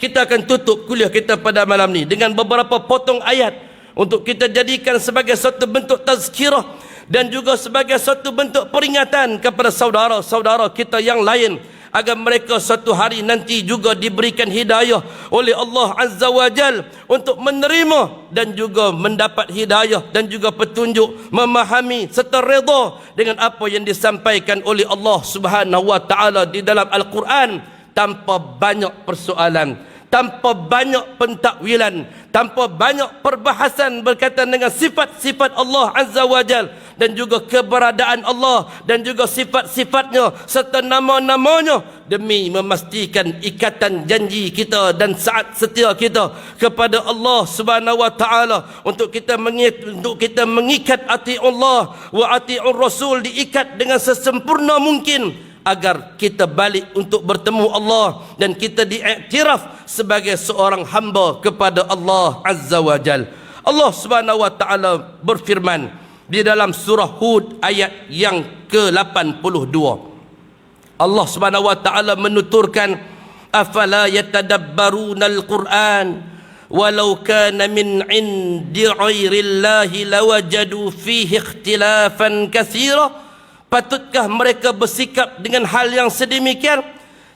kita akan tutup kuliah kita pada malam ni dengan beberapa potong ayat untuk kita jadikan sebagai satu bentuk tazkirah dan juga sebagai satu bentuk peringatan kepada saudara-saudara kita yang lain agar mereka suatu hari nanti juga diberikan hidayah oleh Allah Azza wa Jal untuk menerima dan juga mendapat hidayah dan juga petunjuk memahami serta redha dengan apa yang disampaikan oleh Allah Subhanahu wa taala di dalam Al-Quran tanpa banyak persoalan tanpa banyak pentakwilan tanpa banyak perbahasan berkaitan dengan sifat-sifat Allah Azza wa Jal dan juga keberadaan Allah dan juga sifat-sifatnya serta nama-namanya demi memastikan ikatan janji kita dan saat setia kita kepada Allah Subhanahu wa taala untuk kita mengikat untuk kita mengikat hati Allah wa hati Rasul diikat dengan sesempurna mungkin agar kita balik untuk bertemu Allah dan kita diiktiraf sebagai seorang hamba kepada Allah Azza wa Jal. Allah Subhanahu wa taala berfirman di dalam surah Hud ayat yang ke-82. Allah Subhanahu wa taala menuturkan afala yatadabbaruna al-Quran walau kana min indi ghairillahi lawajadu fihi ikhtilafan katsira Patutkah mereka bersikap dengan hal yang sedemikian?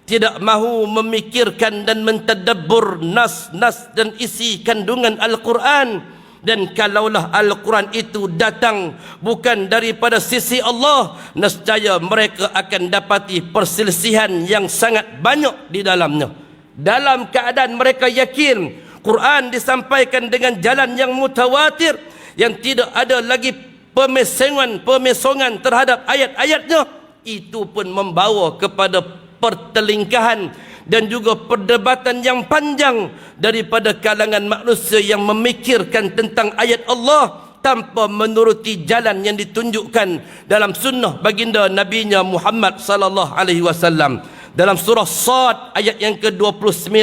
Tidak mahu memikirkan dan mentadabbur nas-nas dan isi kandungan Al-Quran. Dan kalaulah Al-Quran itu datang bukan daripada sisi Allah, nescaya mereka akan dapati perselisihan yang sangat banyak di dalamnya. Dalam keadaan mereka yakin Quran disampaikan dengan jalan yang mutawatir yang tidak ada lagi pemesengan pemesongan terhadap ayat-ayatnya itu pun membawa kepada pertelingkahan dan juga perdebatan yang panjang daripada kalangan manusia yang memikirkan tentang ayat Allah tanpa menuruti jalan yang ditunjukkan dalam sunnah baginda nabinya Muhammad sallallahu alaihi wasallam. Dalam surah Sad ayat yang ke-29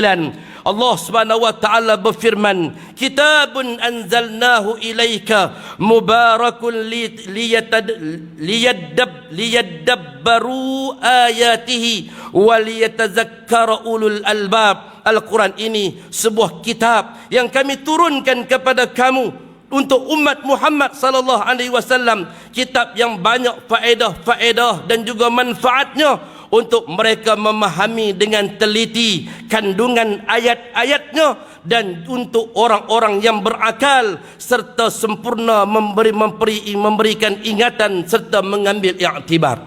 Allah Subhanahu wa taala berfirman, "Kitabun anzalnahu ilaika mubarakun liyatad liyaddab liyadabbaru ayatihi wa liyatazakkara ulul albab." Al-Quran ini sebuah kitab yang kami turunkan kepada kamu untuk umat Muhammad sallallahu alaihi wasallam kitab yang banyak faedah-faedah dan juga manfaatnya untuk mereka memahami dengan teliti kandungan ayat-ayatnya dan untuk orang-orang yang berakal serta sempurna memberi, memberi memberikan ingatan serta mengambil iktibar.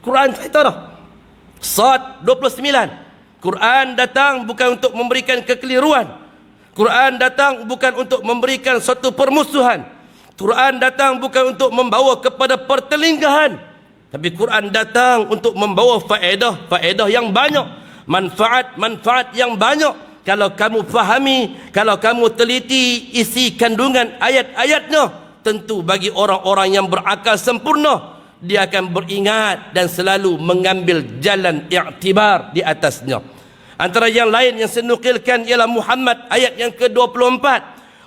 Quran cerita dah. Sad 29. Quran datang bukan untuk memberikan kekeliruan. Quran datang bukan untuk memberikan suatu permusuhan. Quran datang bukan untuk membawa kepada pertelingkahan. Tapi Quran datang untuk membawa faedah, faedah yang banyak, manfaat-manfaat yang banyak. Kalau kamu fahami, kalau kamu teliti isi kandungan ayat-ayatnya, tentu bagi orang-orang yang berakal sempurna, dia akan beringat dan selalu mengambil jalan i'tibar di atasnya. Antara yang lain yang saya nukilkan ialah Muhammad ayat yang ke-24.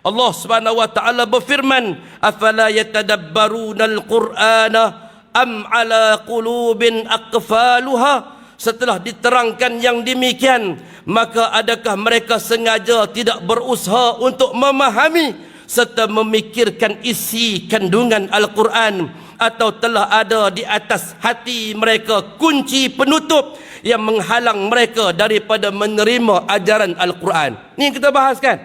Allah Subhanahu wa taala berfirman, "Afala yatadabbaruna al-Qur'ana?" am ala qulubin aqfaluha setelah diterangkan yang demikian maka adakah mereka sengaja tidak berusaha untuk memahami serta memikirkan isi kandungan al-Quran atau telah ada di atas hati mereka kunci penutup yang menghalang mereka daripada menerima ajaran al-Quran ini yang kita bahaskan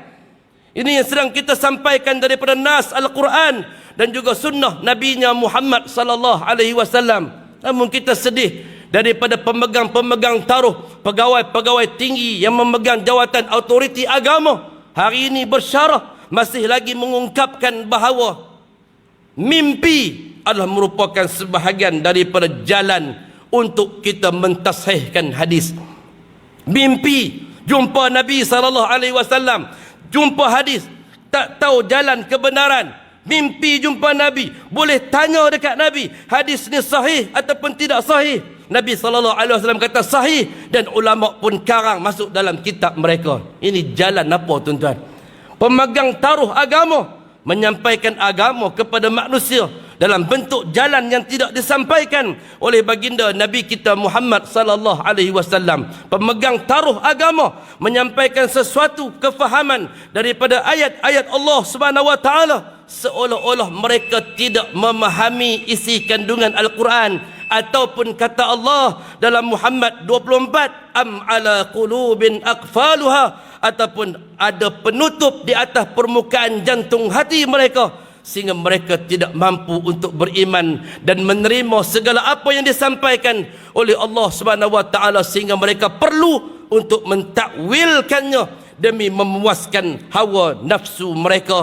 ini yang sedang kita sampaikan daripada nas al-Quran dan juga sunnah nabinya Muhammad sallallahu alaihi wasallam. Namun kita sedih daripada pemegang-pemegang taruh, pegawai-pegawai tinggi yang memegang jawatan autoriti agama. Hari ini bersyarah masih lagi mengungkapkan bahawa mimpi adalah merupakan sebahagian daripada jalan untuk kita mentasihkan hadis. Mimpi jumpa Nabi sallallahu alaihi wasallam, jumpa hadis, tak tahu jalan kebenaran, mimpi jumpa Nabi boleh tanya dekat Nabi hadis ni sahih ataupun tidak sahih Nabi SAW kata sahih dan ulama pun karang masuk dalam kitab mereka. Ini jalan apa tuan-tuan? Pemegang taruh agama menyampaikan agama kepada manusia dalam bentuk jalan yang tidak disampaikan oleh baginda Nabi kita Muhammad sallallahu alaihi wasallam. Pemegang taruh agama menyampaikan sesuatu kefahaman daripada ayat-ayat Allah Subhanahu wa taala seolah-olah mereka tidak memahami isi kandungan al-Quran ataupun kata Allah dalam Muhammad 24 am ala qulubin aqfaluha ataupun ada penutup di atas permukaan jantung hati mereka sehingga mereka tidak mampu untuk beriman dan menerima segala apa yang disampaikan oleh Allah Subhanahu wa taala sehingga mereka perlu untuk mentakwilkannya demi memuaskan hawa nafsu mereka